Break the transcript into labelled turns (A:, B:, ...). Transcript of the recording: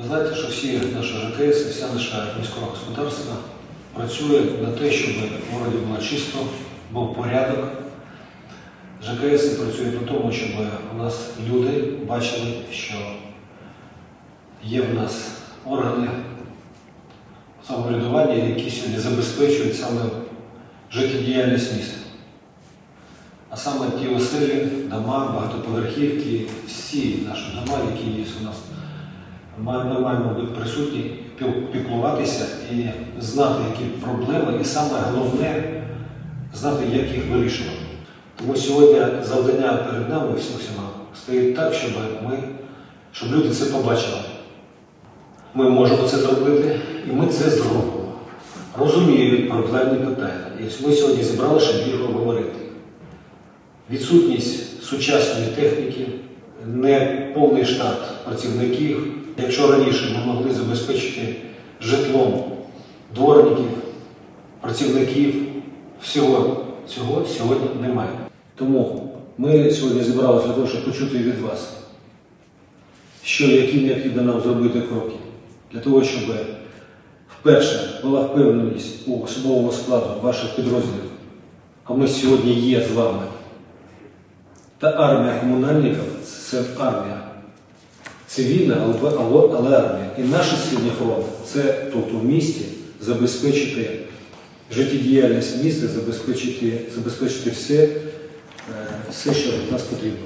A: Ви знаєте, що всі наші ЖКС, вся наша міського господарства працює на те, щоб в городі було чисто, був порядок. ЖКС працюють на тому, щоб у нас люди бачили, що є в нас органи самоврядування, які сьогодні забезпечують саме життєдіяльність міста. А саме ті оселі, дома, багатоповерхівки, всі наші дома, які є у нас, ми маємо бути присутні, піклуватися і знати, які проблеми, і саме головне знати, як їх вирішувати. Тому сьогодні завдання перед нами всім всіма стоїть так, щоб ми, щоб люди це побачили. Ми можемо це зробити, і ми це зробимо. Розуміють проблемні питання. І ми сьогодні зібрали, щоб їх обговорити. Відсутність сучасної техніки, неповний штат працівників. Якщо раніше ми могли забезпечити житлом дворників, працівників, всього цього сьогодні немає. Тому ми сьогодні зібралися того, щоб почути від вас, що які необхідно нам зробити кроки для того, щоб вперше була впевненість у особовому складу ваших підрозділів, а ми сьогодні є з вами. Та армія комунальників це армія. Цивільна, але, армія. І наш сьогодні фронт це тут у місті забезпечити життєдіяльність міста, забезпечити, забезпечити все, е, все, що від нас потрібно.